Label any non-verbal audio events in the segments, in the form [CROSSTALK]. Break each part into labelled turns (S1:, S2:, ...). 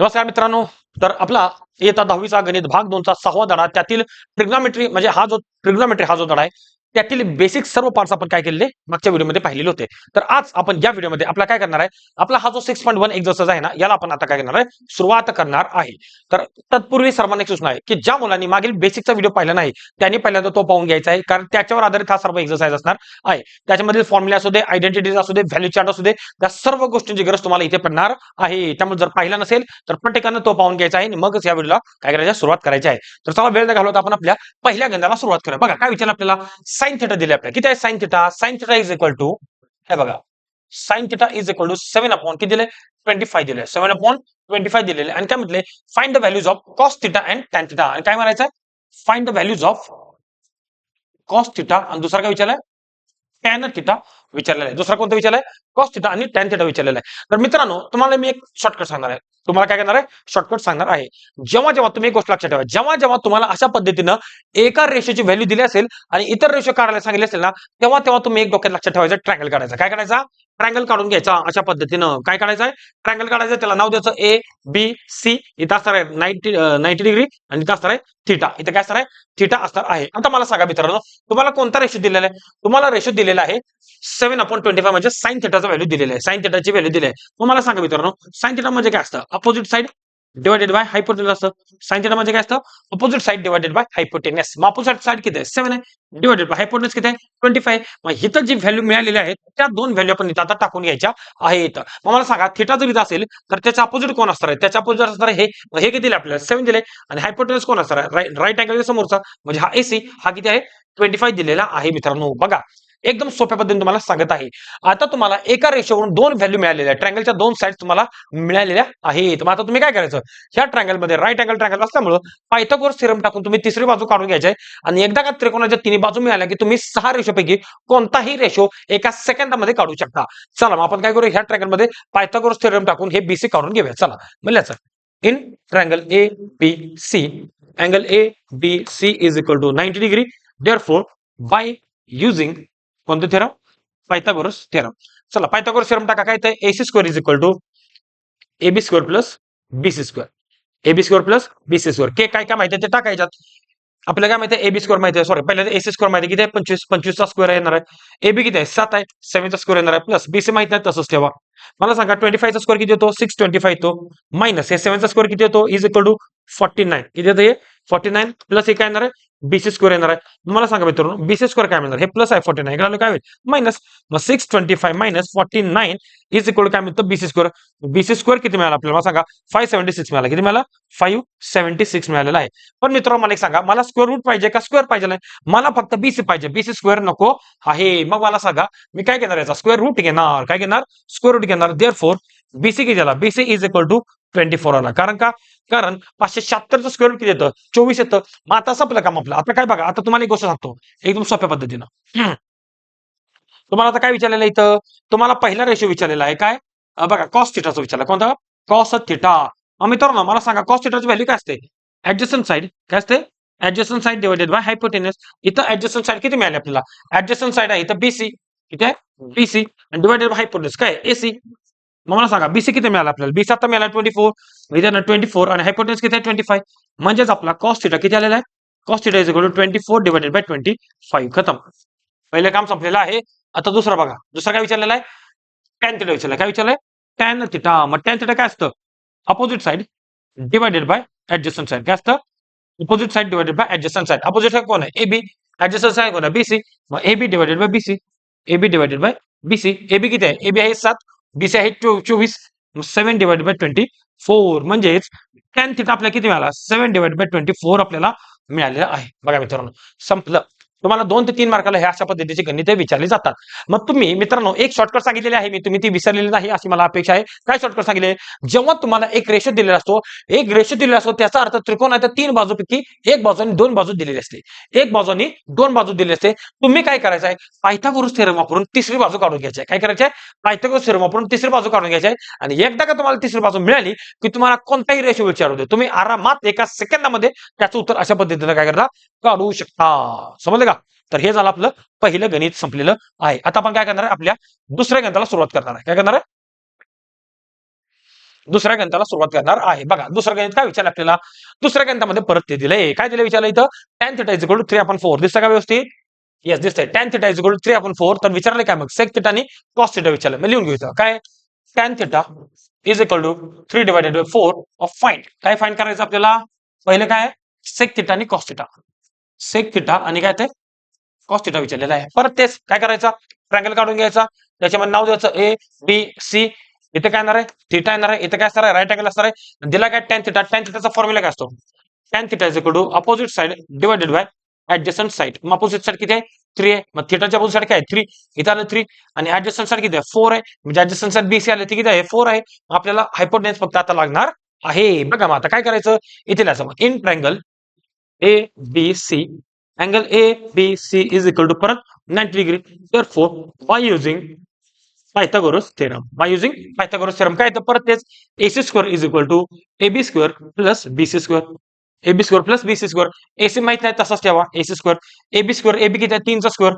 S1: नमस्कार मित्रांनो. तर आपला येता दहावीचा गणित भाग दोनचा सहावा धडा त्यातील ट्रिग्नॉमेट्री म्हणजे हा जो ट्रिग्नॉमेट्री हा जो धडा आहे त्यातील बेसिक सर्व पार्ट्स आपण काय केलेले मागच्या व्हिडिओमध्ये पाहिलेले होते. तर आज आपण या व्हिडिओमध्ये आपला काय करणार आहे? आपला हा जो सिक्स पॉईंट वन एक्झरसाइज आहे ना याला आपण आता काय करणार आहे? सुरुवात करणार आहे. तर तत्पूर्वी सर्वांना एक सूचना आहे की ज्या मुलांनी मागील बेसिकचा व्हिडिओ पाहिला नाही त्यांनी पहिल्यांदा तो पाहून घ्यायचा आहे. कारण त्याच्यावर आधारित हा सर्व एक्झरसाइज असणार आहे. त्याच्यामधील फॉर्म्युले असू दे आयडेंटिटीज असू दे व्हॅल्यू चार्ट असू दे त्या सर्व गोष्टींची गरज तुम्हाला इथे पडणार आहे. त्यामुळे जर पाहिला नसेल तर प्रत्येकानं तो पाहून घ्यायचा आहे आणि मगच या व्हिडिओला काय करायचं सुरुवात करायची आहे. तर चला वेळ न घालवता आपण आपल्या पहिल्या गंधाला सुरुवात करूया. बघा काय विचारलं आपल्याला? साईन थिटा दिले आपल्याला. किती आहे sine theta sine theta is equal to हे बघा. Sine theta is equal to seven upon किती दिले? ट्वेंटी फाय दिले. सेव्हन अपॉन ट्वेंटी फाय दिलेले. आणि काय म्हटले? Find the values of cos theta and tan theta आणि काय म्हणायचं? Find the values of cos theta आणि दुसरा काय विचारलाय टॅन थिटा विचारलेला आहे. दुसरा कोणता विचारलाय? कॉस थिटा आणि टॅन थिटा विचारलेला आहे. तर मित्रांनो तुम्हाला मी एक शॉर्टकट सांगणार आहे. तुम्हाला काय करणार आहे? शॉर्टकट सांगणार आहे. जेव्हा जेव्हा तुम्ही एक गोष्ट लक्षात ठेवा जेव्हा जेव्हा तुम्हाला अशा पद्धतीनं एका रेषेची व्हॅल्यू दिली असेल आणि इतर रेषे काढायला सांगितले असेल ना तेव्हा तेव्हा तुम्ही एक डोक्यात लक्षात ठेवायचं ट्रँगल काढायचा. काय करायचा ट्रँगल काढून घ्यायचा अशा पद्धतीनं. काय काढायचं आहे ट्रँगल काढायचं त्याला नाव द्यायचं ए बी सी इथं असणार आहे नाईन्टी नाईन्टी डिग्री आणि इथं असणार आहे थिटा इथं काय असणार आहे? थिटा असणार आहे. आता मला सांगा मित्रांनो तुम्हाला कोणता रेशो दिलेला आहे? तुम्हाला रेशो दिलेला आहे सेव्हन अपॉन ट्वेंटी फाय म्हणजे साईन थिटाचा व्हॅल्यू दिलेला आहे. साइन थिटाची व्हॅल्यू दिली आहे. तुम्हाला सांगा मित्रांनो साईन थिटा म्हणजे काय असतं? Opposite side divided by hypotenuse असतं. साइन थिटा म्हणजे काय असतं? Opposite side divided by hypotenuse मग अपोजिट साईड किती आहे? सेव्हन आहे. डिवायडेड बाय हायपोटेनस किती आहे? ट्वेंटी फाय मग इथं जी व्हॅल्यू मिळालेली आहे त्या दोन व्हॅल्यू आपण इथं आता टाकून घ्यायच्या आहेत. मग मला सांगा थिटा जर इथं असेल तर त्याचा अपोजिट कोण असणार आहे? त्याच्या अपोजिट असणार हे. मग हे किती दिले आपल्याला? सेव्हन दिले. आणि हायपोटेनस कोण असणार आहे? राईट अँगल समोरचा. म्हणजे हा एसी हा किती आहे? ट्वेंटी फाय दिलेला आहे मित्रांनो. बघा. एकदम सोप्या पद्धतीने तुम्हाला सांगत आहे. आता तुम्हाला एका रेषेवरून दोन व्हॅल्यू मिळालेल्या आहे ट्रँगलच्या दोन साईड तुम्हाला मिळालेल्या आहेत. मग आता तुम्ही काय करायचं? ह्या ट्रँगलमध्ये राईट अँगल ट्रँगल असल्यामुळं पायथागोरस सिरम टाकून तुम्ही तिसरी बाजू काढून घ्यायची आहे. आणि एकदा का त्रिकोणाच्या तिन्ही बाजू मिळाल्या की तुम्ही सहा रेषोपैकी कोणताही रेशो एका सेकंदामध्ये काढू शकता. चला मग आपण काय करू? ह्या ट्रँगलमध्ये सिरम टाकून हे बीसी काढून घेऊया. चला म्हणल्याचं in triangle A B C angle A B C is equal to ninety degree therefore by using कोणतं थेरम पायथागोरस थेरम चला पायथागोरस थेरम टाका. काय तर AC square is equal to AB square plus BC square AB square plus BC square के काय काय माहिती आहे ते टाकायच्यात आपल्याला काय माहिती आहे? बी स्क्वेअर माहिती आहे. सॉरी पहिल्यांदा एसी स्क्वेअर माहिती आहे किती आहे? पंचवीस. पंचवीसचा स्क्वेअर येणार आहे. ए बी किती आहे? सात आहे. सेव्हनचा स्क्वेअर येणार आहे. प्लस बीसी माहिती आहे तसंच ठेवा. मला सांगा ट्वेंटी फायचा स्क्वेअर किती होतो? सिक्स ट्वेंटी फाय येतो. मायनस हे सेव्हनचा स्क्वेअर किती होतो? Is equal to forty nine किती येतं हे? फॉर्टी नाईन प्लस हे काय येणार आहे? बीसी स्क्वेअर येणार आहे. मला सांगा मित्रांनो बीसी स्क्वेअर काय मिळणार? हे प्लस आहे फोर्टी नाईन. काय होईल? मायनस. मग six twenty five minus forty nine is equal काय मिळतं? BC square. बीसी स्क्वेअर किती मिळाला आपल्याला? मला सांगा फाय सेव्हन्टी सिक्स मिळाला. किती मिळाला? फाईव्ह सेव्हन्टी सिक्स मिळालेला आहे. पण मित्रांनो मला एक सांगा मला स्क्वेअर रूट पाहिजे का स्क्वेअर पाहिजे नाही? मला फक्त बीसी पाहिजे. बीसी स्क्वेअर नको आहे. मग मला सांगा मी काय घेणार याचा? स्क्वेअर रूट घेणार. काय घेणार? स्क्वेअर रूट घेणार. देअर फोर बीसी किती आला? BC is equal to twenty four आला. कारण का? कारण पाचशे शहात्तरचं स्क्वेअर रूट किती येतं चोवीस येतं. मग आता संपलं काम आपलं. आता काय बघा आता तुम्हाला एक गोष्ट सांगतो. एकदम सोप्या पद्धतीनं. तुम्हाला आता काय विचारलेलं आहे इथं? तुम्हाला पहिला रेशो विचारलेला आहे काय? बघा कॉस थिटाचा विचारला. कोणता? कॉस थिटा मग मित्रांनो मला सांगा कॉस थिटाची व्हॅल्यू काय असते? ऍडजस्टन साईड काय असते? Adjacent side divided by hypotenuse इथं ऍडजस्टन साईड किती मिळाली आपल्याला? ऍडजस्टन साईड आहे इथं बीसी किती आहे? बीसी डिवायडेड बाय हायपोटेनस काय? एसी मग मला सांगा बीसी किती मिळाला आपल्याला? बीसी आता मिळाला ट्वेंटी फोर इथे ट्वेंटी फोर आणि हायपोटेन्स किती आहे? ट्वेंटी फाय म्हणजेच आपला कॉस्ट थिटा किती आलेला आहे? Cos theta is equal to twenty four divided by twenty five खतम. पहिलं काम संपलेलं आहे. आता दुसरा बघा. दुसरा काय विचारलेला आहे? टॅन थिटा विचारलं. काय विचारलंय? टॅन थिटा मग टॅन थिटा काय असतं? Opposite side divided by adjacent side काय असतं? Opposite side divided by adjacent side opposite side कोण आहे? ए बी ऍडजस्टन साईड कोण आहे? बीसी मग A B divided by BC A B divided by BC A B किती आहे? ए B आहे सात. बीसी आहे चो- चोवीस seven divide by twenty four म्हणजेच टेन थिटा आपल्याला किती मिळाला? Seven divide by twenty four आपल्याला मिळालेलं आहे. बघा मित्रांनो संपलं. तुम्हाला दोन ते तीन मार्काला हे अशा पद्धतीचे गणित विचारले जातात. मग तुम्ही मित्रांनो एक शॉर्टकट सांगितलेले आहे. मी तुम्ही ती विसरलेली नाही अशी मला अपेक्षा आहे. काय शॉर्टकट सांगितले? जेव्हा तुम्हाला एक रेशो दिलेला असतो एक रेशो दिलेला असतो त्याचा अर्थ त्रिकोण आहे तर तीन बाजूपैकी एक बाजू आणि दोन बाजू दिलेली असते. एक बाजूनी दोन बाजू दिलेली असते. तुम्ही काय करायचं आहे? पायथागोरस थेरम वापरून तिसरी बाजू काढून घ्यायची आहे. काय करायचं आहे? पायथागोरस थेरम वापरून तिसरी बाजू काढून घ्यायची आहे. आणि एकदा का तुम्हाला तिसरी बाजू मिळाली की तुम्हाला कोणताही रेशो विचारू दे. तुम्ही आरामात एका सेकंदामध्ये त्याचं उत्तर अशा पद्धतीने काय करता? काढू शकता. समजलं का? तर हे झालं आपलं पहिलं गणित संपलेलं आहे. आता आपण काय करणार आहे? आपल्या दुसऱ्या गणिताला सुरुवात करणार आहे. काय करणार आहे? दुसऱ्या गणिताला सुरुवात करणार आहे. बघा दुसरं गणित काय विचारलं आपल्याला? दुसऱ्या गणितामध्ये परत ते दिलंय. काय दिलं विचारलं इथं? Tan theta is equal to three आपण फोर दिसतं का व्यवस्थित? येस दिसतंय. Tan theta is equal to three आपण फोर तर विचारलं काय मग? सेक थिटा आणि कॉस थिटा विचारलं. मी लिहून घेऊ काय? Tan theta is equal to three divided by four of find काय फाईन करायचं आपल्याला? पहिलं काय? सेक थिटा आणि कॉस थिटा सेक थिटा आणि काय ते? कॉस्टिटा थिटा विचारलेला आहे. परत तेच काय करायचं? ट्रँगल काढून घ्यायचा. त्याच्यामध्ये नाव द्यायचं ए बी सी इथे काय येणार आहे? थिटा येणार आहे. इथे काय असणार आहे? राईट अँगल असणार आहे. दिला काय? टॅन थिटा टॅन थिटाचा फॉर्म्युला काय असतो? Tan theta is opposite side divided by adjacent side मग अपोजिट साइड किती आहे? थ्री आहे. मग थिटाच्या अपोजिट साइड काय थ्री इथं आलं थ्री आणि ऍडजस्टंट साइड किती आहे? फोर आहे. म्हणजे ऍडजस्टंट साइड बीसी आले ते किती आहे? फोर आहे. आपल्याला हायपोटेन्स फक्त आता लागणार आहे. बघा मग आता काय करायचं? इथे लिहायचं. मग in triangle A B C angle A B C is equal to 90 degree. therefore by using Pythagoras theorem by using Pythagoras theorem काय तर परत तेच AC square is equal to AB square plus BC square AB square plus BC square AC माहीत नाही तसाच ठेवा AC square AB square AB किती आहे तीनचा स्क्वेअर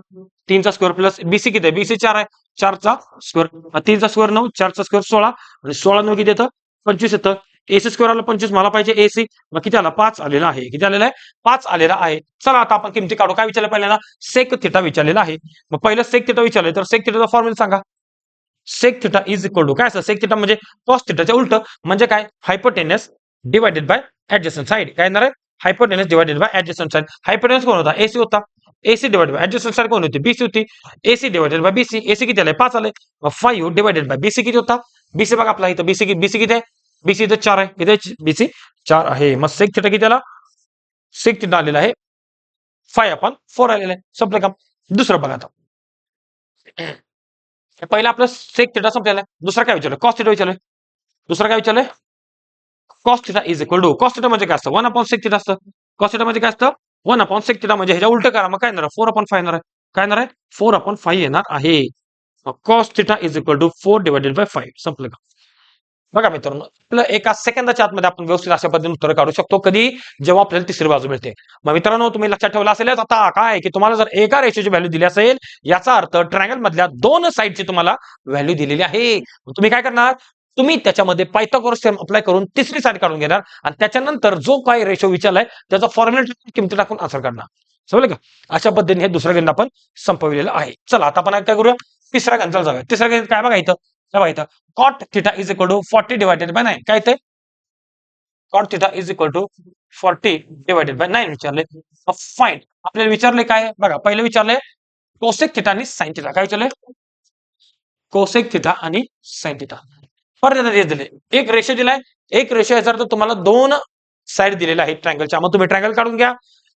S1: तीनचा स्क्वेअर प्लस BC किती आहे BC चार आहे चारचा स्क्वेअर तीनचा स्क्वेअर नऊ चारचा स्क्वेअर सोळा आणि सोळा नऊ किती येतं पंचवीस येतं एसी स्क्वेअर आला पंचवीस मला पाहिजे एसी मग किती आला? पाच आलेला आहे. किती आलेला आहे? पाच आलेला आहे. चला आता आपण किमती काढू. काय विचारलं पहिल्यांदा? सेक थिटा विचारलेला आहे. मग पहिलं सेक थिटा विचारलं तर सेक थिटाचा फॉर्म्युला सांगा. Sec theta is equal to काय असं? सेक थिटा म्हणजे कॉस थिटाच्या उलट म्हणजे काय? Hypotenuse divided by adjacent side काय येणार आहे? Hypotenuse divided by adjacent side hypotenuse कोण होता? एसी होता. AC divided by adjacent side कोण होती? बीसी होती. AC divided by BC AC किती आलाय? पाच आले मग फाईव्ह डिवायडेड बाय बीसी किती होता? बीसी बघा आपला इथं. बीसी बीसी किती आहे? बीसी इथं चार आहे. इथे बीसी चार आहे. मग सेक थिटा किती आला? सेक थिटा आलेला आहे. फाय आपण फोर आलेला आहे. संपलं काम. दुसरं बघा आता. पहिलं आपलं सेक थिटा संपलेला आहे. दुसरं काय विचारलं? कॉस्ट थिटा विचारलंय दुसरा काय विचारलंय cos theta is equal to cos theta म्हणजे काय असतं? वन अपॉन सेक थिटा असतं. कॉस्ट थिटा म्हणजे काय असतं? वन अपॉन सेक थिटा म्हणजे ह्याच्या उलट करा. मग काय येणार फोर अपॉन फाय येणार आहे. काय येणार आहे? फोर अपॉन फाय येणार आहे. Cos theta is equal to four divided by five संपलं का बघा मित्रांनो आपलं एका सेकंदाच्या आतमध्ये आपण व्यवस्थित अशा पद्धतीने उत्तर काढू शकतो. कधी? जेव्हा आपल्याला तिसरी बाजू मिळते. मग मित्रांनो तुम्ही लक्षात ठेवलं असेलच? आता काय की तुम्हाला जर एका रेषेची व्हॅल्यू दिली असेल याचा अर्थ ट्रायंगल मधल्या दोन साईडची तुम्हाला व्हॅल्यू दिलेली आहे. तुम्ही काय करणार? तुम्ही त्याच्यामध्ये पायथागोरस थेरम अप्लाय करून तिसरी साईड काढून घेणार आणि त्याच्यानंतर जो काय रेशो विचारलाय त्याचा फॉर्म्युला किमती टाकून आन्सर करणार. समजलं का? अशा पद्धतीने हे दुसरं गणित आपण संपविलेलं आहे. चला आता आपण काय करूया? तिसऱ्या गणिताला जाऊया. तिसऱ्या गणित काय बघा इथं? बघा इथं. Cot theta is equal to forty divided by nine काय ते cot theta is equal to forty divided by nine विचारले. फाईन आपल्याला विचारले काय? बघा पहिले विचारले कोसेक थिटा आणि साईन थिटा काय विचारले? कोसेक थिटा आणि साईन थिटा परत दिले. एक रेषे दिलाय. एक रेषे याचा अर्थ तुम्हाला दोन साइड दिलेला आहेत ट्रँगलच्या मग तुम्ही ट्रँगल काढून घ्या.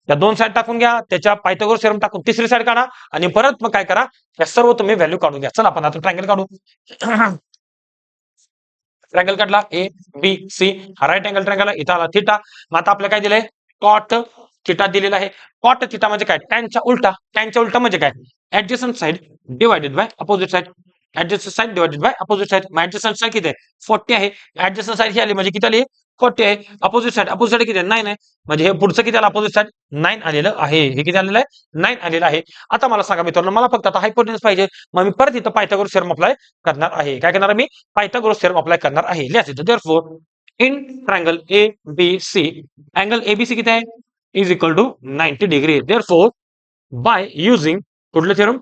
S1: त्या दोन साइड टाकून घ्या त्याच्या पायथागोर सेरम टाकून तिसरी साइड काढा आणि परत मग काय करा या सर्व तुम्ही व्हॅल्यू काढून घ्या. चला आपण आता ट्रँगल काढू. [CLEARS THROAT] ट्रँगल काढला ए बी सी हा राईट अँगल ट्रँगल इथं आला थिटा मग आता आपल्याला काय दिलंय? कॉट थिटा दिलेला आहे. कॉट थिटा म्हणजे काय? टॅनच्या उलटा. टॅनच्या उलटा म्हणजे काय? Adjacent side divided by opposite side adjacent side divided by opposite side मग ऍडजस्टंट साईड किती आहे? फोर्टी आहे. ऍडजस्टंट साईड ही आली म्हणजे किती आली? फोर्टी आहे अपोजिट साइड अपोजिट साइड किती? नाईन आहे. म्हणजे हे पुढचं किती आलं? अपोजिट साइड नाईन आलेलं आहे. हे किती आलेलं आहे? नाईन आलेलं आहे. आता मला सांगा मित्रांनो मला फक्त आता हायपोटेन्स पाहिजे. मग मी परत इथं पायथागोरस थेरम अप्लाय करणार आहे. काय करणार मी? पायथागोरस थेरम अप्लाय करणार आहे. लिहायचं इथं therefore in triangle A B C angle ABC किती आहे? Is equal to ninety degree therefore by using कुठलं थेरम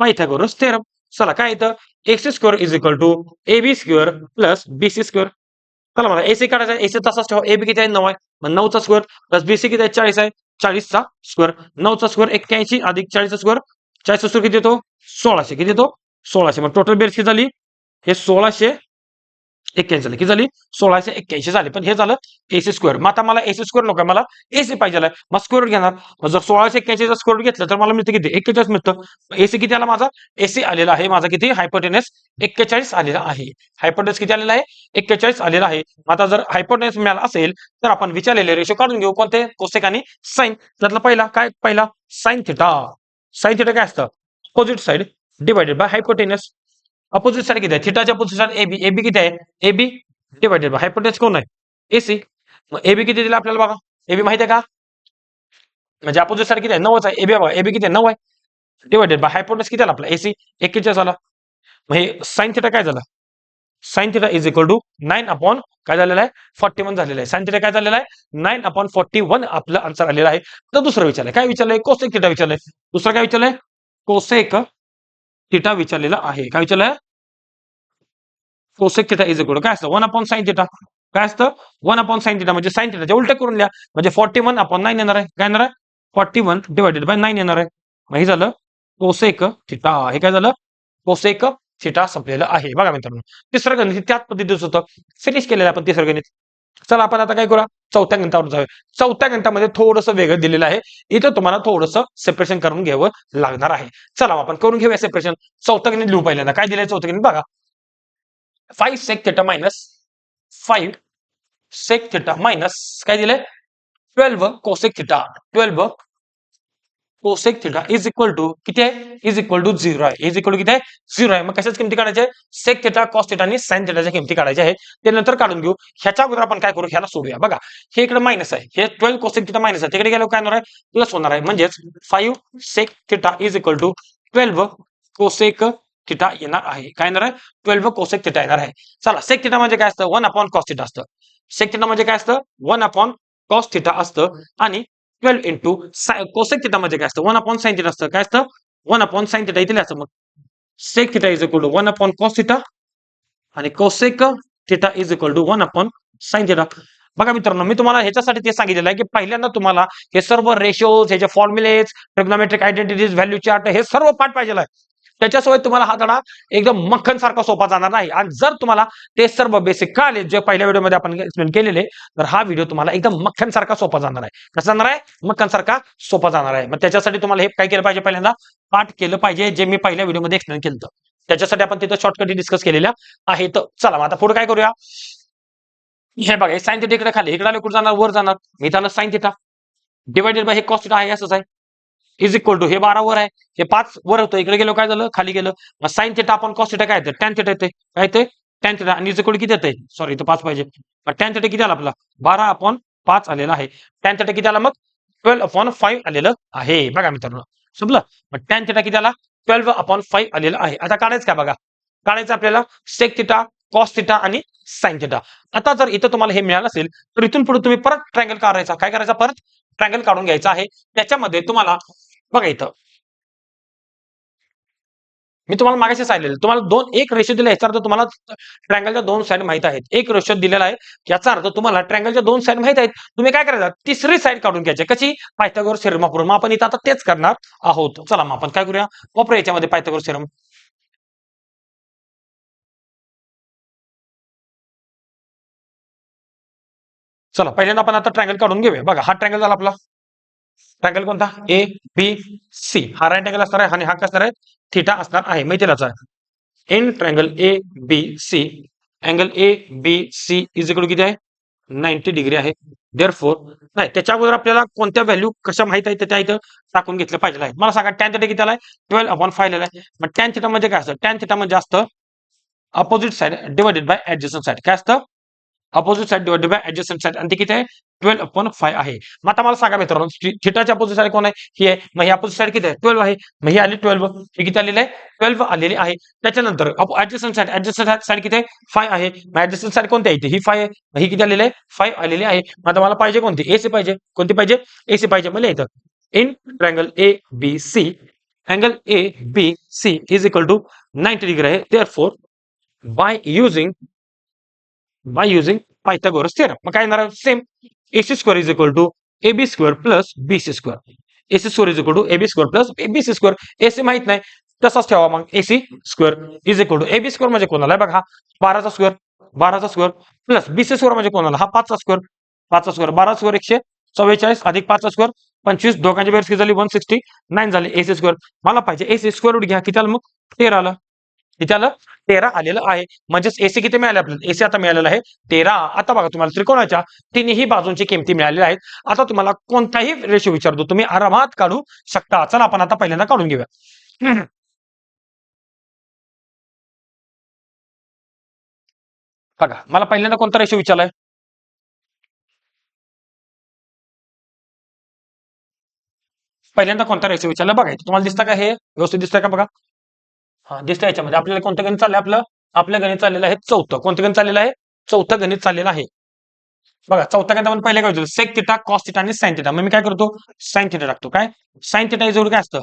S1: पायथागोरस थेरम चला काय येतं X square is equal to A B square plus B C square चला मला AC काढायचा AC तसाच ठेवा. ए बी किती आहे? नऊ आहे. मग नऊचा स्क्वेअर प्लस बीसी किती आहे? चाळीस आहे. चाळीसचा स्क्वेअर नऊचा स्क्वेअर एक्क्याऐंशी अधिक चाळीसचा स्क्वेअर चाळीसचा स्क्वेअर किती येतो? सोळाशे. किती येतो? सोळाशे. मग टोटल बेर झाली. हे सोळाशे एक्क्याऐंशी झाले. किती झाली सोळाशे एक्क्याऐंशी झाले. पण हे झालं एसी स्क्वेअर मग आता मला एसी स्क्वेअर नको मला एसी पाहिजे मग स्क्वेअर घेणार. मग जर सोळाशे एक्क्याऐंशीचा स्क्वेअर घेतलं तर मला मिळतं किती? एक्केचाळीस मिळतं. एसी किती आला माझा? एसी आलेला आहे. माझा किती? हायपोटेनस एक्केचाळीस आलेला आहे. हायपोटेनस किती आलेला आहे? एक्केचाळीस आलेला आहे. आता जर हायपोटेनस मिळाला असेल तर आपण विचारलेले रेशो काढून घेऊ. कोणते? कोसेक आणि साईन त्यातला पहिला काय? पहिला साईन थिटा साईन थिटा काय असतं? Opposite side divided by hypotenuse opposite side किती आहे? थिटाच्या अपोजिट साइड एबी एबी किती आहे? एबी डिवायडेड बाय हायपोटेन्स कोण आहे? एसी मग एबी किती दिला आपल्याला बघा? एबी माहिती आहे का? म्हणजे अपोजिट साइड किती आहे? नऊच आहे. एबी बघा. एबी किती आहे? नऊ आहे. डिवायडेड बाय हायपोटेन्स किती आला आपला? एसी एक्केचाळीस झाला. मग हे साईन थिटा काय झाला? Sine theta is equal to nine upon काय झालेलं आहे? फॉर्टी वन झालेलं आहे. साईन थिटा काय झालेलं आहे? नाईन अपॉन फॉर्टी वन आपलं आन्सर आलेलं आहे. तर दुसरं विचारलंय काय विचारलंय कोसेक थिटा विचारलंय दुसरं काय विचारलंय कोसेक थिटा विचारलेला आहे. काय विचारलंय कोसेक थिटा इज इक्वल काय असतं? वन अपॉन साईन थिटा काय असतं? वन अपॉन साईन थिटा म्हणजे साईन थिटाच्या उलट करून द्या. म्हणजे फॉर्टी वन अपॉन नाईन येणार आहे. काय येणार आहे? Forty one divided by nine येणार आहे. मग हे झालं कोसेक थिटा हे काय झालं? कोसेक थिटा संपलेलं आहे. बघा मित्रांनो. तिसरं गणित त्याच पद्धतीचं होतं. फिनिश केलेलं आपण तिसरं गणित. चला आपण आता काय करूया? चौथ्या गणितावर जाऊया. चौथ्या गणितामध्ये थोडंसं वेगळं दिलेलं आहे. इथं तुम्हाला थोडंसं सेपरेशन करून घ्यावं लागणार आहे. चला आपण करून घेऊया सेपरेशन चौथं गणित लिहू पहिल्यांदा. काय दिलंय चौथं गणित? बघा. Five sec theta minus five sec theta minus काय दिलंय? Twelve cosec theta twelve cosec theta is equal to किती आहे? इज इक्वल टू झिरो आहे. इज इक्वल टू किती आहे? झिरो आहे. मग कशाच किमती काढायचे सेक थिटा कॉस थिटा आणि साइन थिटाच्या किमती काढायच्या आहेत. ते नंतर काढून घेऊ. ह्याच्या अगोदर आपण काय करू? ह्याला सोडूया. बघा हे इकडे मायनस आहे. हे ट्वेल्व कोसेक थिटा मायनस आहे. तिकडे गेलो काय होणार आहे? प्लस होणार आहे. म्हणजेच five sec theta is equal to twelve cosec theta येणार आहे. काय येणार आहे? ट्वेल्व कोसेक थिटा येणार आहे. चला सेक थिटा म्हणजे काय असतं? वन अपॉन कॉस थिटा असतं. सेक थिटा म्हणजे काय असतं? वन अपॉन कॉस थिटा असतं. आणि ट्वेल्व इंटू कोसेक थिटा म्हणजे काय असतं? वन अपॉन साईन थिटा असतं. काय असतं? वन अपॉन साईन थिटा इथे असतं मग. Sec theta is equal to one upon cos theta आणि cosec theta is equal to one upon sine theta बघा मित्रांनो मी तुम्हाला ह्याच्यासाठी ते सांगितलेलं आहे की पहिल्यांदा तुम्हाला हे सर्व रेशोज ह्याचे formulae trigonometric identities value chart हे सर्व पाठ पाहिजे आहे. त्याच्याशिवाय तुम्हाला हा धडा एकदम मक्खन सारखा सोपा जाणार नाही. आणि जर तुम्हाला ते सर्व बेसिक कळाले जे पहिल्या व्हिडिओमध्ये आपण एक्सप्लेन केलेले तर हा व्हिडिओ तुम्हाला एकदम मक्खन सारखा सोपा जाणार आहे. कसा जाणार आहे? मक्खन सारखा सोपा जाणार आहे. मग त्याच्यासाठी तुम्हाला हे काय केलं पाहिजे पहिल्यांदा? पाठ केलं पाहिजे जे मी पहिल्या व्हिडिओमध्ये एक्सप्लेन केलं त्याच्यासाठी आपण तिथं शॉर्टकट डिस्कस केलेल्या आहेत. चला मग आता पुढे काय करूया? हे बघा हे साइन थिटा इकडे खाली. इकडे आले कुठे जाणार? वर जाणार. मी त्याला साइन थिटा डिवायडेड बाय हे कॉस्ट आहे असंच आहे. इज इक्वल टू हे बारा वर आहे. हे पाच वर होतं. इकडे गेलो काय झालं? खाली गेलं. मग साइन थिटा आपण कॉस्ट थेटा काय येतं? टॅन थेटा येते काय येते टॅन थेटा आणि इज इक्वल किती येते सॉरी इथं पाच पाहिजे. टॅन थेटा किती आला आपला? बारा अपॉन पाच आलेला आहे. टॅन थेटा किती आला मग? ट्वेल्व अपॉन फाईव्ह आलेलं आहे. बघा मित्रांनो. समजलं मग टॅन थेटा किती आला? ट्वेल्व अपॉन फाईव्ह आलेलं आहे. आता काढायचं काय बघा? काढायचं आपल्याला सेक थिटा कॉस थिटा आणि साईन थिटा आता जर इथं तुम्हाला हे मिळालं असेल तर इथून पुढे तुम्ही परत ट्रँगल काढायचा. काय करायचा? परत ट्रँगल काढून घ्यायचा आहे. त्याच्यामध्ये तुम्हाला बघा इथं. मी तुम्हाला मागाशी सांगितलेलं तुम्हाला दोन एक रेशो दिला याचा अर्थ तुम्हाला ट्रँगलच्या दोन साईड माहीत आहेत. एक रेशो दिलेला आहे. याचा अर्थ तुम्हाला ट्रँगलच्या दोन साईड माहीत आहेत. तुम्ही काय करायचं? तिसरी साईड काढून घ्यायची. कशी? पायथागोर सिरम वापरून. मग आपण इथं आता तेच करणार आहोत. चला मग आपण काय करूया? वापरूया याच्यामध्ये पायथागोर सिरम चला पहिल्यांदा आपण आता ट्रँगल काढून घेऊया. बघा हा ट्रँगल झाला आपला. ट्रँगल कोणता? ए बी सी हा राईट अँगल असणार आहे आणि हा कसं आहे? थिटा असणार आहे. माहितीलाच in triangle A B C angle A B C is इकडून किती आहे? नाईन्टी डिग्री आहे. देअर फोर नाही त्याच्या अगोदर आपल्याला कोणत्या व्हॅल्यू कशा माहीत आहे त्या इथं टाकून घेतलं पाहिजे आहे. मला सांगा टॅन थिटा किती आलाय ट्वेल्व अपॉन फाईव्ह आहे. मग टॅन थिटा म्हणजे काय असतं? टॅन थिटा म्हणजे असतं opposite side divided by adjacent side काय असतं? Opposite side divide by adjacent side आणि ते किती आहे? ट्वेल्व अपॉन फाय आहे. मग आता मला सांगा मित्रांनो थिटाची अपोजिट साइड कोण आहे? ही आहे. मग ही अपोजिट साइड किती आहे? ट्वेल्व आहे. मग ही आली ट्वेल्व हे किती आलेली आहे? ट्वेल्व आलेली आहे. त्याच्यानंतर ऍडजस्टंट साइड ऍडजस्टंट साइड किती आहे? फाय आहे. मग ऍडजस्टंट साइड कोणती आहे ही फाय आहे. मग ही किती आलेली आहे? फाय आलेली आहे. मग आता मला पाहिजे कोणती? एसी पाहिजे. कोणती पाहिजे? एसी पाहिजे. मला इथं. In triangle A B C angle A B C is equal to ninety degree आहे. Therefore by using by using Pythagoras theorem मग काय येणार? Same AC square is equal to A B square plus BC square AC square is equal to A B square plus B C square AC माहीत नाही. तसाच ठेवा मग. AC square is equal to A B square म्हणजे कोणाला? बघा बाराचा square बाराचा square plus B C square म्हणजे कोणाला? हा पाचचा स्क्वेअर पाचचा स्क्वेअर बारा स्क्वेअर एकशे चव्वेचाळीस अधिक पाचचा स्क्वेअर पंचवीस. दोघांची बेरज झाली? वन सिक्स्टी नाईन झाली. एसी स्क्वेअर मला पाहिजे. एसी स्क्वेअर रूट घ्या. किती आलं मग? तेरा आलं. किती आलं तेरा आलेलं आहे. म्हणजेच एसी किती मिळाले आपल्याला? एसी आता मिळालेलं आहे. तेरा. आता बघा तुम्हाला त्रिकोणाच्या तिन्ही बाजूंची किमती मिळालेल्या आहेत. आता तुम्हाला कोणताही रेशो विचारतो तुम्ही आरामात काढू शकता. चला आपण आता पहिल्यांदा काढून घेऊया. [CLEARS THROAT] बघा मला पहिल्यांदा कोणता रेशो विचारलाय? पहिल्यांदा कोणता रेशो विचारला? बघा तुम्हाला दिसतं का हे? व्यवस्थित दिसतंय का बघा? हा दिसतंय याच्यामध्ये. आपल्याला कोणतं गणित चाललंय आपलं? आपलं गणित चाललेलं आहे चौथं. कोणतं गणित चाललेलं आहे? चौथं गणित चाललेलं आहे. बघा चौथा गणित आपण पहिले काय होतो? सेक थिटा कॉस थिटा आणि साइन थिटा मग मी काय करतो? साइन थिटा टाकतो. काय? साइन थिटा इज काय असतं?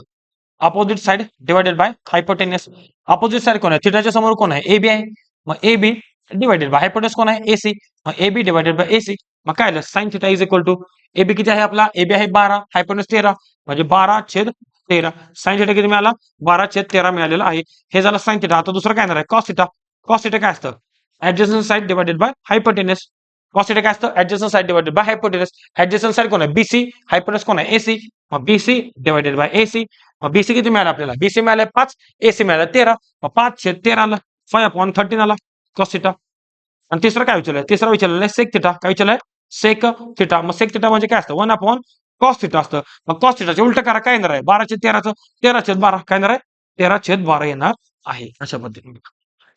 S1: Opposite side divided by hypotenuse opposite side कोण आहे? थिटाच्या समोर कोण आहे? ए बी आहे. मग A B divided by hypotenuse कोण आहे? एसी मग A B divided by AC मग काय आलं sine theta is equal to A B किती आहे आपला? ए बी आहे बारा. हायपोटेनियस तेरा. म्हणजे बारा छेद तेरा. साईन थिटा किती मिळाला? बारा छेद तेरा मिळालेला आहे. हे झालं साईन थिटा. आता दुसरं काय येणार आहे? Cos theta. कॉस थिटा काय असतं? Adjacent side divided by hypotenuse cos theta काय असतं? Adjacent side divided by hypotenuse adjacent side कोण आहे? बीसी हायपोटेनियस कोण आहे? एसी मग बीसी डिवायडेड बाय एसी मग बीसी किती मिळालं आपल्याला? बीसी मिळालं पाच. एसी मिळालं तेरा. मग पाच छेद तेरा आला. फाय अपॉन थर्टीन आला. Cos theta. आणि तिसरं काय विचारलंय? तिसरा विचारलेलं आहे सेक थिटा. काय विचारलंय? Sec theta. मग सेक थिटा म्हणजे काय असतं? वन अपॉन कॉस थिटा असतं. मग कॉस थिटाचे उलट करा काय येणार आहे? बारा छेद तेराचं तेरा छेद बारा काय येणार आहे? तेरा छेद बारा येणार आहे. अशा पद्धतीने.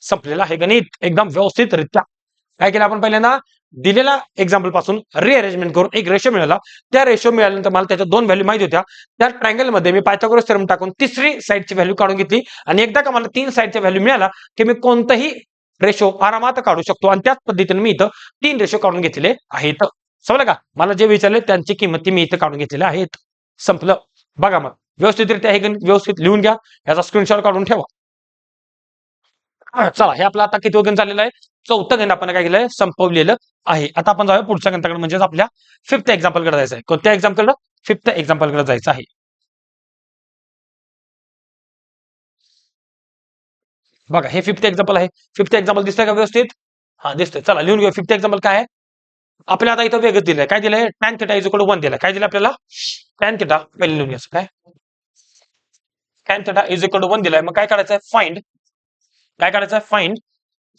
S1: संपलेलं आहे गणित. एकदम व्यवस्थितरित्या. काय केलं आपण पहिल्यांदा? दिलेल्या एक्झाम्पलपासून रिअरेंजमेंट करून एक रेशो मिळाला. त्या रेशो मिळाल्यानंतर मला त्याच्या दोन व्हॅल्यू माहिती होत्या. त्या ट्रायंगलमध्ये मी पायथागोरस थेरम टाकून तिसरी साईडची व्हॅल्यू काढून घेतली. आणि एकदा का मला तीन साईडच्या व्हॅल्यू मिळाला की मी कोणताही रेशो आरामात काढू शकतो. आणि त्याच पद्धतीने मी इथं तीन रेशो काढून घेतलेले आहेत. समजलं का? मला जे विचारले त्यांची किंमत मी इथं काढून घेतलेल्या आहेत संपलं. बघा मग. व्यवस्थितरित्या हे गणित व्यवस्थित लिहून घ्या. याचा स्क्रीनशॉट काढून ठेवा. चला हे आपलं आता किती गणित झालेलं आहे? चौथं गण आपण काय केलंय? संपवलेलं आहे. आता आपण जाऊया पुढच्या गणिताकडे. म्हणजेच आपल्या फिफ्थ एक्झाम्पलकडे जायचं आहे कोणत्या एक्झाम्पलकडे फिफ्थ एक्झाम्पलकडे जायचं आहे. बघा हे फिफ्थ एक्झाम्पल आहे. फिफ्थ एक्झाम्पल दिसतंय का व्यवस्थित? हा दिसतंय. चला लिहून घेऊ. फिफ्थ एक्झाम्पल काय आहे? आपल्याला आता इथं वेगळं दिलंय. काय दिलंय? टॅन थिटा इज वन दिलाय. काय दिलं आपल्याला? टॅन थिटा पहिले लिहून घ्यायचं. काय? Tan theta is equal one दिलाय. मग काय करायचंय फाइंड काय करायचंय find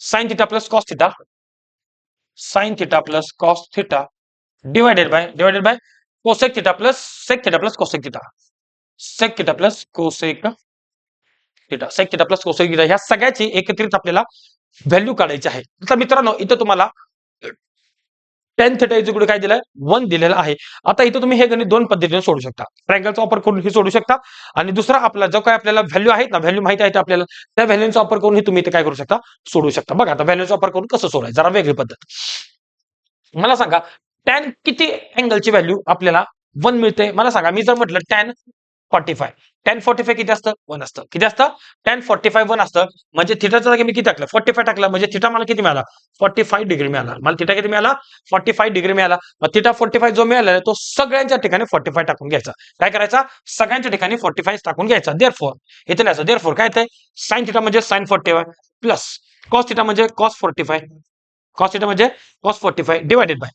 S1: sine theta plus cos theta sine theta plus cos theta divided by divided by cosec theta plus sec theta plus cosec theta sec theta plus cosec theta sec theta plus cosec theta ह्या सगळ्याची एकत्रित आपल्याला value काढायची आहे. तर मित्रांनो इथं तुम्हाला टेन थेटा इज काय दिलं वन दिलेलं आहे. आता इथं तुम्ही हे गणित दोन पद्धतीने सोडू शकता. ट्रँगलचा वापर करून हे सोडू शकता. आणि दुसरा आपला जो काय आपल्याला व्हॅल्यू आहेत ना व्हॅल्यू माहिती आहे आपल्याला त्या व्हॅल्यूचा वापर करून तुम्ही इथे काय करू शकता? सोडू शकता. बघा आता व्हॅल्यूचा वापर करून कसं सोडायचं? जरा वेगळी पद्धत. मला सांगा टॅन किती अँगलची व्हॅल्यू आपल्याला वन मिळते? मला सांगा मी जर म्हटलं tan forty five tan forty five किती असतं? वन असतं. किती असतं? टेन फॉर्टी फाय वन असतं. म्हणजे थिटाचा जागी मी किती टाकलं? फोर्टी फाय टाकलं. म्हणजे थिटा मला किती मिळाला? फोर्टी फाय डिग्री मिळाला. मला थिटा किती मिळाला? फोर्टी फाय डिग्री मिळाला. मग थिटा फोर्टी फाय जो मिळाला तो सगळ्यांच्या ठिकाणी फोर्टी फाय टाकून घ्यायचा. काय करायचा? सगळ्यांच्या ठिकाणी फोर्टी फाय टाकून घ्यायचा. देअर फोर इथे लिहायचं देअर फोर काय येते साईन थिटा म्हणजे sine forty five plus cos theta म्हणजे cos forty five cos theta म्हणजे cos forty five divided by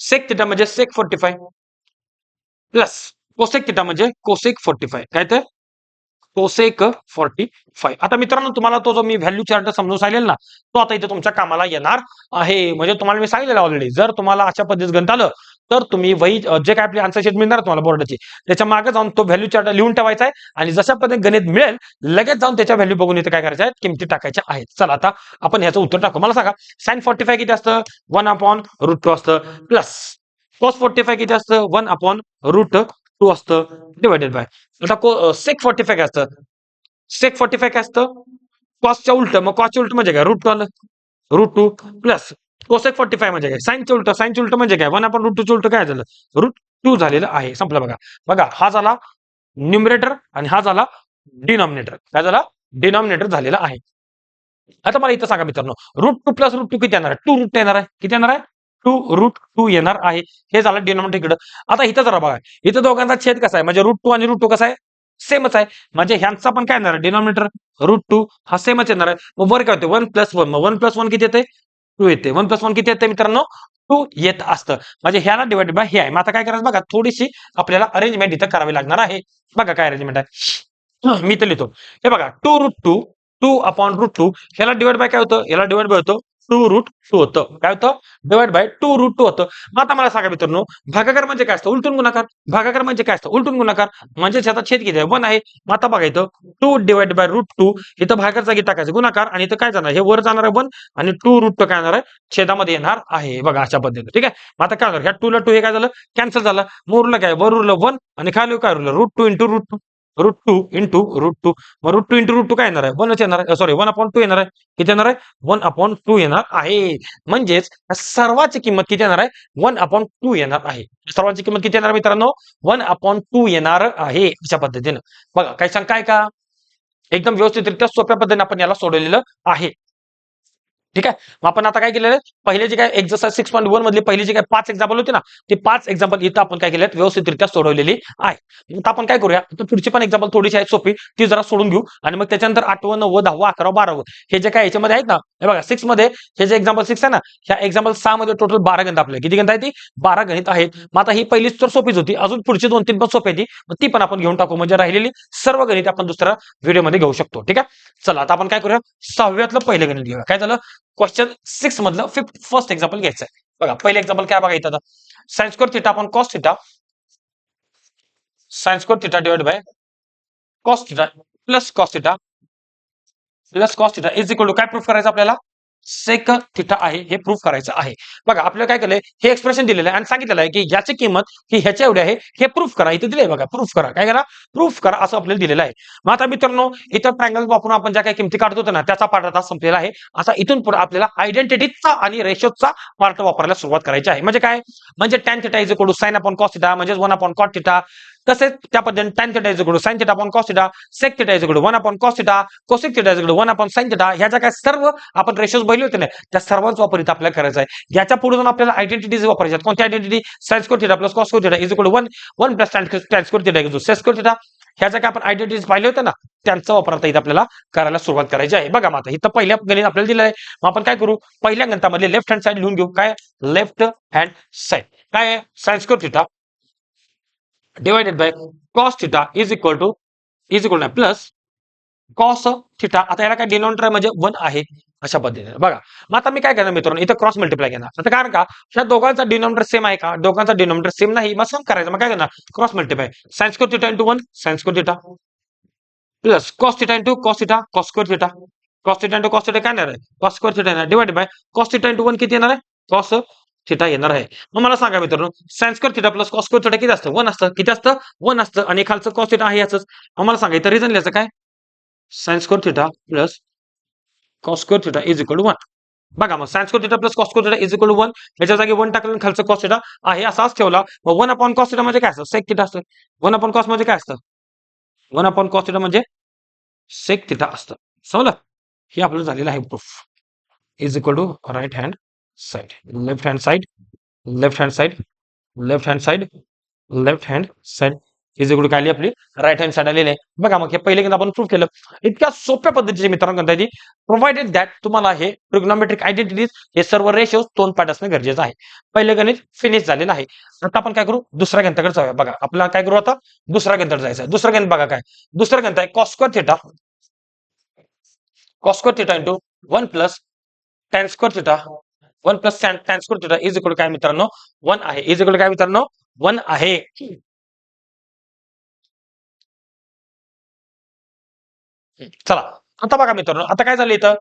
S1: sec theta म्हणजे sec forty five plus cosec theta म्हणजे कोसेक फोर्टी फाय काय ते cosec forty five आता मित्रांनो तुम्हाला तो जो मी व्हॅल्यू चार्ट समजून सांगेल ना तो आता इथे तुमच्या कामाला येणार आहे. म्हणजे तुम्हाला मी सांगितलेलं ऑलरेडी जर तुम्हाला अशा पद्धतीत गणित आलं तर तुम्ही वही जे काय आपली आन्सर शीट मिळणार तुम्हाला बोर्डाची त्याच्यामागे जाऊन तो व्हॅल्यू चार्ट लिहून ठेवायचा आहे. आणि जशा पद्धतीने गणित मिळेल लगेच जाऊन त्याच्या व्हॅल्यू बघून इथे काय करायचं आहे? किमती टाकायच्या आहेत. चला आता आपण ह्याचं उत्तर टाकू. मला सांगा साईन फोर्टी फाय किती असतं? वन अपॉन रूट टू असतं. प्लस कॉस फोर्टी फाय किती असतं? वन अपॉन रूट टू असतं डिवायडेड बाय आता सेक फोर्टी फाय काय असतं? सेक फोर्टी फाय काय असतं? कॉसच्या उलट मग कॉसच्या उलट म्हणजे काय? रूट टू आलं. Root two plus cosec forty five म्हणजे काय? साईनचे उलट साईनचे उलट म्हणजे काय? वन आपण रूट टूचं उलट काय झालं? रूट टू झालेलं आहे. संपलं बघा. बघा हा झाला न्युमरेटर आणि हा झाला डिनॉमिनेटर काय झाला? डिनॉमिनेटर झालेला आहे. आता मला इथं सांगा मित्रांनो. Root two plus root two किती येणार आहे? टू रूट येणार आहे. किती येणार आहे? टू रूट टू येणार आहे. हे झालं डिनॉमिनेटर इकडं. आता इथं जरा बघा. इथं दोघांचा छेद कसा आहे? म्हणजे रूट टू आणि रूट टू कसा आहे? सेमच आहे. म्हणजे ह्यांचा पण काय येणार डिनॉमिनेटर रूट टू हा सेमच येणार आहे. मग वर काय होते? One plus one. मग वन प्लस वन किती येते? टू येते. वन प्लस वन किती येते मित्रांनो? टू येत असतं. म्हणजे ह्याला डिवाइड बाय हे आहे. मग आता काय करायचं बघा? थोडीशी आपल्याला अरेंजमेंट इथं करावी लागणार आहे. बघा काय अरेंजमेंट आहे. मी तर लिहितो. हे बघा. Two root two two upon root two ह्याला डिवाइड बाय काय होतं? याला डिवाइड बाय होतं टू रूट टू होतं. काय होतं? Divide by two root two होतं. मग आता मला सांगा मित्रांनो भागाकार म्हणजे काय असतं? उलटून गुणाकार. भागाकार म्हणजे काय असतं? उलटून गुणाकार. म्हणजे आता छेद किती आहे? वन आहे. मग आता बघा इथं two divide by root two इथं भागाकार जागी टाकायचं? गुणाकार. आणि इथं काय जाणार हे वर जाणार आहे वन आणि टू रूट टू काय येणार आहे? छेदामध्ये येणार आहे. बघा अशा पद्धतीने. ठीक आहे? मग आता काय होणार? ह्या टू ला टू हे काय झालं? कॅन्सल झालं. मोरलं काय? वर उरलं वन आणि खाली काय उरलं? Root two into root two. Root two into root two मग root two into root two काय येणार आहे? वनच येणार आहे. सॉरी वन अपॉन टू येणार आहे. किती येणार आहे? वन अपॉन टू येणार आहे. म्हणजेच सर्वाची किंमत किती येणार आहे? वन अपॉन टू येणार आहे. सर्वाची किंमत किती येणार मित्रांनो? वन अपॉन टू येणार आहे. अशा पद्धतीनं. बघा काही सांगताय का? एकदम व्यवस्थितरित्या सोप्या पद्धतीने आपण याला सोडवलेलं आहे. ठीक आहे? मग आपण आता काय केलेलं आहे? पहिले जे काय एक्झरसाइज सिक्स पॉईंट वन मधली पहिली जे काय पाच एक्झाम्पल होते ना ते पाच एक्झाम्पल इथं आपण काय केले व्यवस्थितरित्या सोडवलेली आहे. आता आपण काय करूया? तर पुढची पण एक्झाम्पल थोडीशी आहे सोपी ती जरा सोडून घेऊ. आणि मग त्याच्यानंतर आठवं नव्वद दहावं अकरा बारावं हे जे काय याच्यामध्ये आहेत ना हे बघा सिक्समध्ये हे जे एक्झाम्पल सिक्स आहे ना ह्या एक्झाम्पल सहा मध्ये टोटल बारा गणित आपले. किती गणित आहे ती? बारा गणित आहेत. मग आता ही पहिलीच तर सोपीच होती. अजून पुढची दोन तीन पण सोपी होती ती. मग ती पण आपण घेऊन टाकू. म्हणजे राहिलेली सर्व गणित आपण दुसऱ्या व्हिडिओमध्ये घेऊ शकतो. ठीक आहे? चला आता आपण काय करूया? सहाव्यातलं पहिलं गणित घेऊया. काय झालं? क्वेश्चन सिक्स मधलं फिफ्थ फर्स्ट एक्झाम्पल घ्यायचं आहे बघा पहिलं एक्झाम्पल काय बघा इथं आता. सायन्स स्क्वेअर थिटा आपण cos theta sine theta divide by cos theta plus cos theta plus cos theta is equal to काय प्रूफ करायचं आपल्याला? सेक थिटा आहे हे प्रूफ करायचं आहे. बघा आपल्याला काय केलंय हे एक्सप्रेशन दिलेलं आहे आणि सांगितलेलं आहे की याची किंमत ही ह्याच्या एवढी आहे हे प्रूफ करा. इथे दिले बघा प्रूफ करा. काय करा? प्रूफ करा असं आपल्याला दिलेलं आहे. मग आता मित्रांनो इतर ट्रँगल वापरून आपण ज्या काही किमती काढत होतो ना त्याचा पार्ट आता संपलेला आहे. आता इथून पुढे आपल्याला आयडेंटिटीचा आणि रेशोचा पार्ट वापरायला सुरुवात करायची आहे. म्हणजे काय? म्हणजे टॅन थिटा इज कोडू साईन अपॉन कॉस थिटा म्हणजे वन अपॉन कॉट थिटा तसेच त्या पद्धतीने tan theta is equal to sine theta upon cos theta sec theta is one upon cos theta cosec theta is one upon sine theta ह्या ज्या काय सर्व आपण ratios बहिले होते ना त्या सर्वांचा वापर इथे आपल्याला करायचा आहे. याच्यापुढे जाऊन आपल्याला आयडेंटिटीज वापरायच्या कोणत्या कोणती identity sine square theta plus cos square theta is one one plus tan square theta is sec square theta ह्या ज्या काय आपण आयडेंटिटीज पाहिले होते ना त्यांचा वापर आता इथं आपल्याला करायला सुरुवात करायची आहे. बघा माता इथं पहिल्या गणित आपल्याला दिलं आहे. मग आपण काय करू? पहिल्या गणतामध्ये लेफ्ट हँड साईड लिहून घेऊ. काय? लेफ्ट हँड साईड काय आहे? Sine square theta divided by cos theta is equal to is equal plus cos theta आता याला काय डिनॉमिनेटर म्हणजे वन आहे अशा पद्धतीने. बघा. मग आता मी काय करणार मित्रांनो? इथं क्रॉस मल्टिप्लाय घेणार आता कारण का? या दोघांचा डिनॉमिनेटर सेम आहे का? दोघांचा डिनॉमिनेटर सेम नाही. मग सम करायचं. मग काय करणार? Cross multiply sine square theta into one sine square theta plus cos theta into cos theta cos square theta cos theta into cos theta काय येणार आहे? कॉस्कोर थिटा येणार. Divide by cos theta into one किती येणार आहे? Cos theta येणार आहे. मग मला सांगा मित्रांनो sine square theta plus cos square theta किती असतं? वन असतं. किती असतं? वन असतं. आणि खालचं कॉस थिटा आहे याच मग मला सांगा इथं रिझन लिहायचं काय? Sine square theta plus cos square theta is equal to one बघा मग sine square theta plus cos square theta is equal one याच्या जागी वन टाकलं खालचं कॉस थिटा आहे असाच ठेवला. मग वन अपॉन कॉस थिटा म्हणजे काय असतं? सेक थिटा असतं. वन अपॉन कॉस म्हणजे काय असतं? वन अपॉन कॉस थिटा म्हणजे सेक थिटा असतं. समजलं? हे आपलं झालेलं आहे proof is equal to right hand side. Left hand side. Left hand side. Left hand side left hand side is equal काय आली आपली राईट हँड साईड आलेली. आहे बघा मग हे पहिले आपण प्रूफ केलं. इतक्या सोप्या पद्धतीचे मित्रांनो गणित आहे प्रोव्हाइडेड दॅट तुम्हाला हे ट्रिग्नॉमेट्रिक आयडेंटिटीज हे सर्व रेशो तोंड पाठ असणं गरजेचं आहे. पहिले गणित फिनिश झालेलं आहे. आता आपण काय करू? दुसऱ्या गणिताकडे जाऊया. बघा आपल्याला काय करू आता? दुसऱ्या गणिताकडे जायचं आहे. दुसरं गणित बघा काय? दुसरं गणित आहे cos square theta cos square theta into one plus tan square theta one plus tan square theta is equal काय मित्रांनो? वन आहे. इज इक्वल काय मित्रांनो? वन आहे. चला आता बघा मित्रांनो आता काय झालं इथं?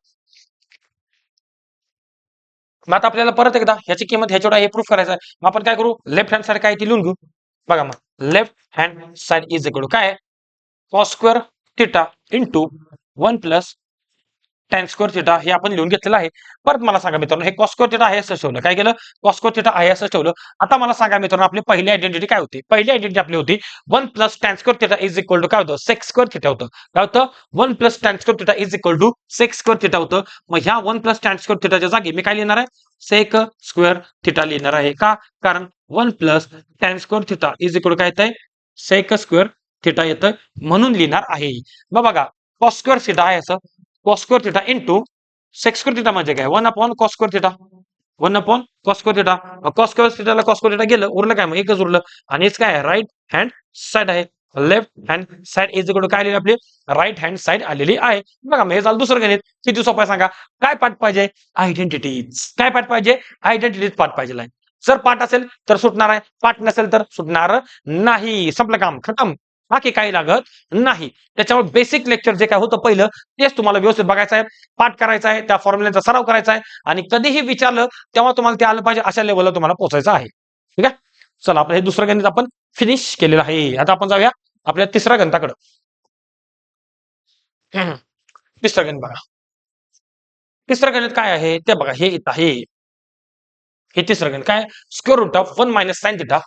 S1: मग आता आपल्याला परत एकदा ह्याची किंमत ह्याच्यावर हे प्रूफ करायचं आहे. मग आपण काय करू? लेफ्ट हँड साईड काय ती लिहून घेऊ. बघा मग. Left hand side is equal काय? Cos square theta into one plus tan square theta हे आपण लिहून घेतलेलं आहे परत मला सांगा मित्रांनो हे कॉस थिटा आहे असं ठेवलं काय केलं कॉस थिटा आहे असं ठेवलं आता मला सांगा मित्रांनो आपली पहिली आयडेंटिटी काय होती पहिली आयडेंटिटी आपली होती one plus tan square theta is equal to काय होतं सेक्स स्क्वेअर थिटा होतं काय होतं one plus tan square theta is equal to sec square theta होतं मग ह्या वन प्लस टॅन स्क्वेअर थिटाच्या जागी मी काय लिहिणार आहे सेक स्क्वेअर थिटा लिहिणार आहे का कारण one plus tan square theta is equal काय येतंय सेक स्क्वेअर थिटा येतं म्हणून लिहिणार आहे मग बघा कॉस्क्वेअर थिटा आहे असं cos square square theta into sec square theta म्हणजे काय? One upon cos square square theta one upon cos square theta cos square थिटाला theta गेलं उरलं काय मग? एकच उरलं. आणि हेच काय आहे? राईट हँड साईड आहे. लेफ्ट हँड साईड इज इकडे काय आलेली आपली? राईट हँड साइड आलेली आहे. बघा मग हे झालं दुसरं गणित. किती सोपं आहे सांगा? काय पाठ पाहिजे? आयडेंटिटीज काय पाठ पाहिजे? आयडेंटिटीज पाठ पाहिजे जर पाठ असेल तर सुटणार आहे. पाठ नसेल तर सुटणार नाही. संपलं काम. खतम. बाकी काही लागत नाही. त्याच्यामुळे बेसिक लेक्चर जे काय होतं पहिलं तेच तुम्हाला व्यवस्थित बघायचं आहे पाठ करायचा आहे त्या फॉर्म्युलेचा सराव करायचा आहे आणि कधीही विचारलं तेव्हा तुम्हाला ते आलं पाहिजे अशा लेवलला तुम्हाला पोहोचायचं आहे. ठीक आहे? चला आपलं हे दुसरं गणित आपण फिनिश केलेलं आहे. आता आपण जाऊया आपल्या तिसऱ्या गणिताकडं. तिसरं गणित बघा. तिसरं गणित काय आहे? ते बघा हे इथं आहे. हे तिसरं गणित काय? Square root of one minus sine theta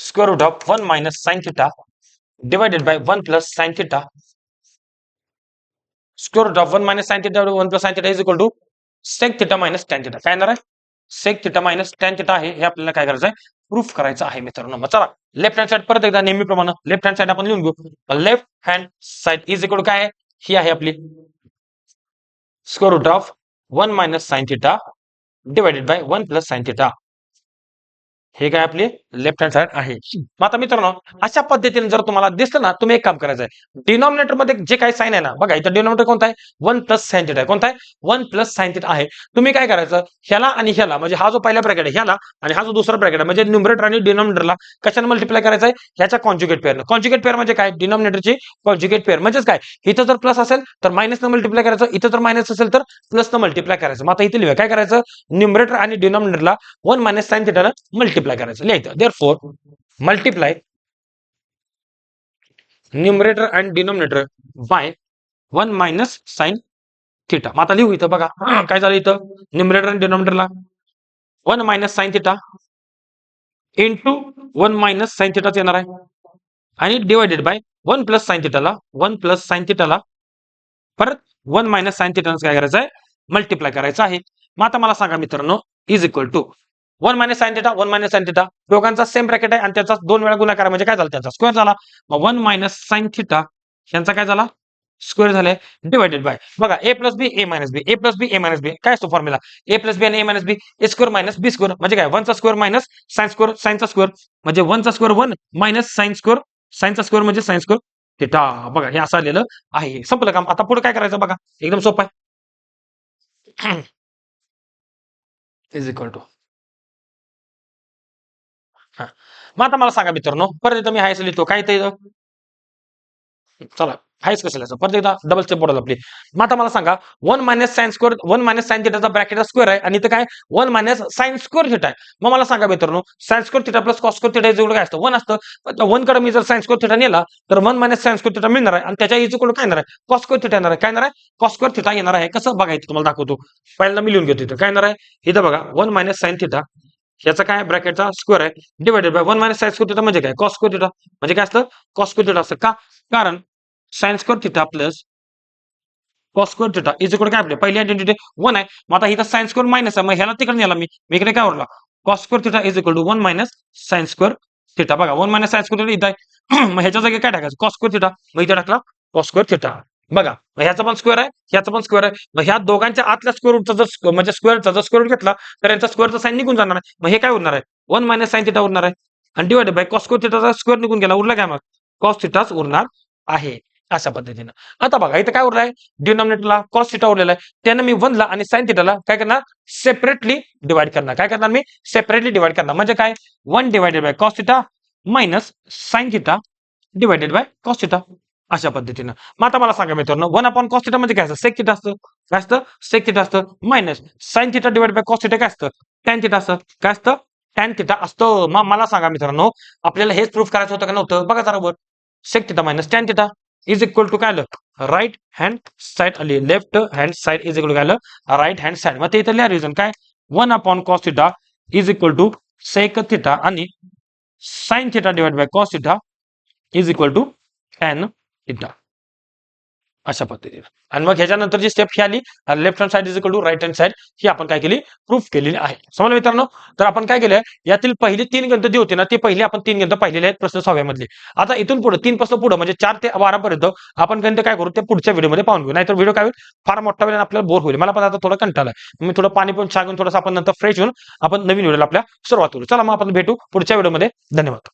S1: square root of one minus sine theta divided by one plus sine theta. Square root of one minus sine theta one plus sine theta is equal to sec theta minus tan theta. काय येणार आहे sec theta minus tan theta आहे हे आपल्याला काय करायचं आहे proof करायचं आहे मित्रांनो. मग चला लेफ्ट हँड साइड परत एकदा नेहमीप्रमाणे लेफ्ट हँड साइड आपण लिहून घेऊ. Left hand side is equal काय आहे? ही आहे आपली square root of one minus sine theta divided by one plus sine theta हे काय आपली लेफ्ट हँड साईड आहे. मग आता मित्रांनो अशा पद्धतीने जर तुम्हाला दिसलं ना तुम्ही एक काम करायचं आहे डिनॉमिनेटरमध्ये जे काही साईन आहे ना बघा इथं डिनॉमिनेटर कोणता आहे? वन प्लस साइन आहे. कोणता आहे? वन प्लस साइन आहे. तुम्ही काय करायचं? ह्याला आणि ह्याला म्हणजे हा जो पहिला ब्रॅकेट आहे ह्याला आणि हा जो दुसरा ब्रॅकेट आहे म्हणजे न्युमरेटर आणि डिनॉमिनेटरला कशाने मल्टिप्लाय करायचं आहे ह्याच्या कॉन्ज्युगेट पेअर कॉन्ज्युगेट पेअर म्हणजे काय? डिनॉमिनेटरची कॉन्ज्युगेट पेअर म्हणजेच काय? इथं जर प्लस असेल तर मायनस न मल्टिप्लाय करायचं. इथं जर मायनस असेल तर प्लस न मल्टिप्लाय करायचं. मग आता इथे लिहूया. काय करायचं? न्युमरेटर आणि डिनॉमिनेटरला one minus sine multiply multiply करायचं. लिहायचं therefore multiply numerator and denominator by one minus sine theta मग आता लिहू इथं बघा. [CLEARS THROAT] काय झालं इथं? Numerator and डिनोमिनेटरला one minus sine theta into one minus sine थिटाच येणार आहे. आणि divided by one plus sine थिटाला one plus sine थिटाला परत वन मायनस साईन थिटानं काय करायचं आहे मल्टिप्लाय करायचं आहे. मग आता मला सांगा मित्रांनो is equal to one minus sine theta one minus sine theta दोघांचा सेम ब्रॅकेट आहे आणि त्याचा दोन वेळा गुणाकार म्हणजे काय झालं? त्याचा स्क्वेअर झाला. मग वन मायनस साइन थिटा यांचा काय झाला? स्क्वेअर झाले. डिवायडेड बाय बघा A plus B A minus B A plus B A minus B काय असतो फॉर्म्युला ए प्लस बी आणि A minus B A square minus B square म्हणजे काय? वनचा स्क्वेअर मायनस साइन स्क्वेअर साइनचा square म्हणजे वनचा square one minus sine square साइनचा square म्हणजे sine square theta बघा हे असं आलेलं आहे. संपलं काम. आता पुढे काय करायचं बघा? एकदम सोपं आहे. इज इक्वल टू हा. मग आता मला सांगा मित्रांनो परत एकदा मी हायस लिहितो. काय इथं इथं? चला हायस कसं लिहायचं? परत एकदा डबल स्टेप बोर्ड आपली. मग आता मला सांगा one minus sine square one minus sine थिटाचा bracket square आहे आणि इथं काय? One minus sine square theta आहे. मग मला सांगा मित्रांनो sine square theta plus cos square theta जेवढं काय असतं? वन असतं. वनकडे मी जर साइन स्क्वेअर थिटा नेला तर one minus sine square theta मिळणार आहे आणि त्याच्या इथे काय येणार आहे? कॉस स्क्वेअर थिटा येणार आहे. काय येणार आहे? कॉस स्क्वेअर थिटा येणार आहे. कसं बघायचं तुम्हाला दाखवतो. पहिल्यांदा मी लिहून घेतो इथं. काय येणार आहे? इथं बघा वन मायनस साइन थिटा याचा काय ब्रॅकेटचा स्क्वेअर आहे? Divided by one minus sine square theta म्हणजे काय? कॉस स्क्वेअर थिटा म्हणजे काय असतं? कॉस स्क्वेअर थिटा असतं. का? कारण sine square theta plus cos square theta is इकडे काय आपले? पहिली आयडेंटिटी वन आहे. मग आता इथं साइन स्क्वेअर मायनस आहे. मग ह्याला तिकडे नेला मी मी इकडे काय उरला cos square theta is equal to one minus sine square theta बघा one minus sine square theta इथं आहे. [CLEARS THROAT] मग ह्याच्या जागी काय टाकायचं? कॉस स्क्वेअर थिटा मग इथे टाकला कॉस स्क्वेअर थिटा बघा ह्याचा पण स्क्वेअर आहे ह्याचा पण स्क्वेअर आहे. मग ह्या दोघांच्या आतल्या स्क्वेअर रूटचा जर म्हणजे स्क्वेअरचा जर स्क्वेअर रूट घेतला तर यांचा स्क्वेअरचा साईन निघून जाणार आहे. मग हे काय उरणार आहे? वन मायनस साइन थिटा उरणार आहे. आणि डिवाइड बाय कॉस स्क्वेअर थिटाचा स्क्वेअर निघून गेला उरला काय मग? कॉस थिटाच उरणार आहे अशा पद्धतीनं. आता बघा इथं काय उरलं आहे डिनॉमिनेटरला कॉस थिटा उरलेला आहे. त्यानं मी वनला आणि साईन थिटाला काय करणार? सेपरेटली डिवाइड करणार. काय करणार मी? सेपरेटली डिवाइड करणार. म्हणजे काय? One divided by cos theta minus sine theta divided by cos theta अशा पद्धतीनं. मग आता मला सांगा मित्रांनो वन अपॉन कॉस थिटा म्हणजे काय असतं? सेक थिटा असतं. काय असतं? सेक थिटा असतं minus sine theta divide by cos theta काय असतं? टॅन थिटा असतं. काय असतं? टॅन थिटा असतं. मग मला सांगा मित्रांनो आपल्याला हेच प्रूफ करायचं होतं का नव्हतं? बघा जरा वर. Sec theta minus tan theta is equal to काय आलं? राईट हँड साईड आली. Left hand side is equal काय आलं? राईट हँड साइड मग ते इथं लिहा रिझन काय? One upon cos theta is equal to sec theta आणि sine theta divide by cos theta is equal to tan theta अशा पद्धतीने. आणि मग ह्याच्यानंतर जी स्टेप ही आली left hand side is equal to right hand side ही आपण काय केली? प्रूफ केलेली आहे. समजा मित्रांनो? तर आपण काय केलं? यातील पहिली तीन गणित जी होती ना ते पहिले आपण तीन गणित पाहिलेले आहेत प्रश्न सहाव्यामधले. आता इथून पुढे तीन पासून पुढे म्हणजे चार ते बारापर्यंत आपण गणित काय करू? ते पुढच्या व्हिडिओमध्ये पाहून घेऊ. नाहीतर व्हिडिओ काय होईल? फार मोठा वेळ आपल्याला बोर होईल. मला पण आता थोडं कंटाळा आहे. मी थोडं पाणी पण छागून थोडंसं आपण नंतर फ्रेश होऊन आपण नवीन व्हिडिओला आपल्या सुरुवात करू. चला मग आपण भेटू पुढच्या व्हिडिओमध्ये. धन्यवाद.